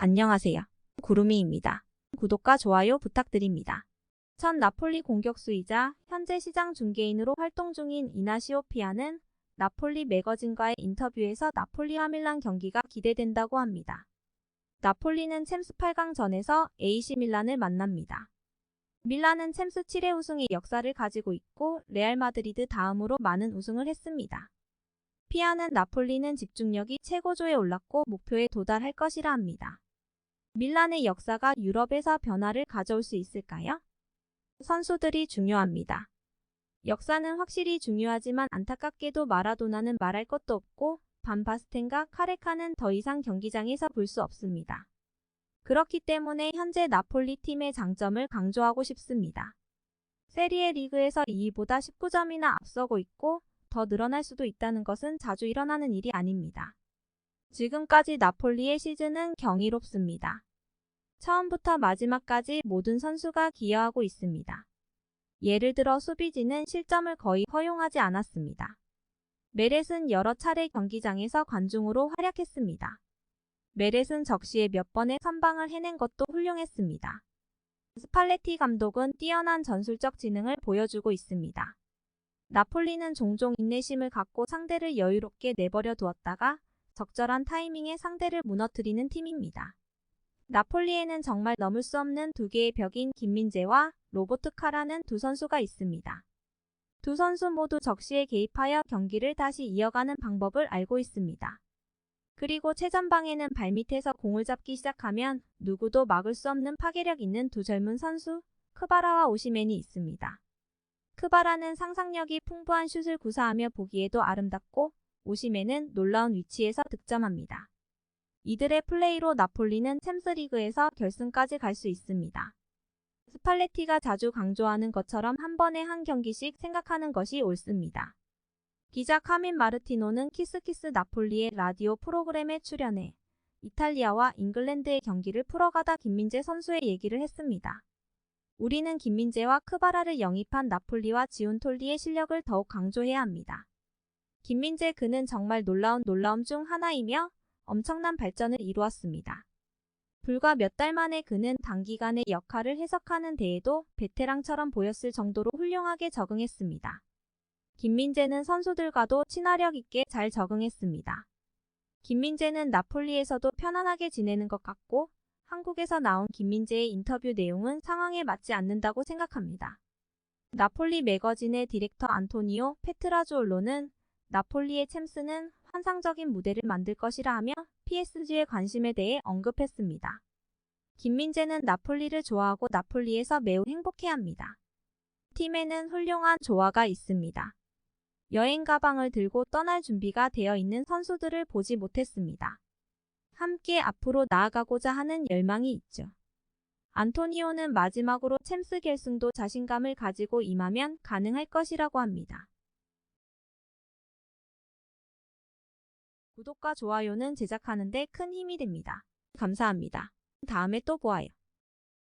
안녕하세요. 구루미입니다. 구독과 좋아요 부탁드립니다. 첫 나폴리 공격수이자 현재 시장 중개인으로 활동 중인 이나시오 피아는 나폴리 매거진과의 인터뷰에서 나폴리와 밀란 경기가 기대된다고 합니다. 나폴리는 챔스 8강 전에서 AC 밀란을 만납니다. 밀란은 챔스 7회 우승의 역사를 가지고 있고 레알 마드리드 다음으로 많은 우승을 했습니다. 피아는 나폴리는 집중력이 최고조에 올랐고 목표에 도달할 것이라 합니다. 밀란의 역사가 유럽에서 변화를 가져올 수 있을까요? 선수들이 중요합니다. 역사는 확실히 중요하지만 안타깝게도 마라도나는 말할 것도 없고 반바스텐과 카레카는 더 이상 경기장에서 볼 수 없습니다. 그렇기 때문에 현재 나폴리 팀의 장점을 강조하고 싶습니다. 세리에 리그에서 2위보다 19점이나 앞서고 있고 더 늘어날 수도 있다는 것은 자주 일어나는 일이 아닙니다. 지금까지 나폴리의 시즌은 경이롭습니다. 처음부터 마지막까지 모든 선수가 기여하고 있습니다. 예를 들어 수비진은 실점을 거의 허용하지 않았습니다. 메렛은 여러 차례 경기장에서 관중으로 활약했습니다. 메렛은 적시에 몇 번의 선방을 해낸 것도 훌륭했습니다. 스팔레티 감독은 뛰어난 전술적 지능을 보여주고 있습니다. 나폴리는 종종 인내심을 갖고 상대를 여유롭게 내버려 두었다가 적절한 타이밍에 상대를 무너뜨리는 팀입니다. 나폴리에는 정말 넘을 수 없는 두 개의 벽인 김민재와 로보트 카라는 두 선수가 있습니다. 두 선수 모두 적시에 개입하여 경기를 다시 이어가는 방법을 알고 있습니다. 그리고 최전방에는 발밑에서 공을 잡기 시작하면 누구도 막을 수 없는 파괴력 있는 두 젊은 선수 크바라와 오시맨이 있습니다. 크바라는 상상력이 풍부한 슛을 구사하며 보기에도 아름답고 오시맨은 놀라운 위치에서 득점합니다. 이들의 플레이로 나폴리는 챔스리그에서 결승까지 갈 수 있습니다. 스팔레티가 자주 강조하는 것처럼 한 번에 한 경기씩 생각하는 것이 옳습니다. 기자 카민 마르티노는 키스키스 나폴리의 라디오 프로그램에 출연해 이탈리아와 잉글랜드의 경기를 풀어가다 김민재 선수의 얘기를 했습니다. 우리는 김민재와 크바라를 영입한 나폴리와 지운톨리의 실력을 더욱 강조해야 합니다. 김민재 그는 정말 놀라운 놀라움 중 하나이며 엄청난 발전을 이루었습니다. 불과 몇 달 만에 그는 단기간에 역할을 해석하는 데에도 베테랑처럼 보였을 정도로 훌륭하게 적응했습니다. 김민재는 선수들과도 친화력 있게 잘 적응했습니다. 김민재는 나폴리에서도 편안하게 지내는 것 같고 한국에서 나온 김민재의 인터뷰 내용은 상황에 맞지 않는다고 생각합니다. 나폴리 매거진의 디렉터 안토니오 페트라주올로는 나폴리의 챔스는 환상적인 무대를 만들 것이라 하며 PSG의 관심에 대해 언급했습니다. 김민재는 나폴리를 좋아하고 나폴리에서 매우 행복해합니다. 팀에는 훌륭한 조화가 있습니다. 여행 가방을 들고 떠날 준비가 되어 있는 선수들을 보지 못했습니다. 함께 앞으로 나아가고자 하는 열망이 있죠. 안토니오는 마지막으로 챔스 결승도 자신감을 가지고 임하면 가능할 것이라고 합니다. 구독과 좋아요는 제작하는 데 큰 힘이 됩니다. 감사합니다. 다음에 또 보아요.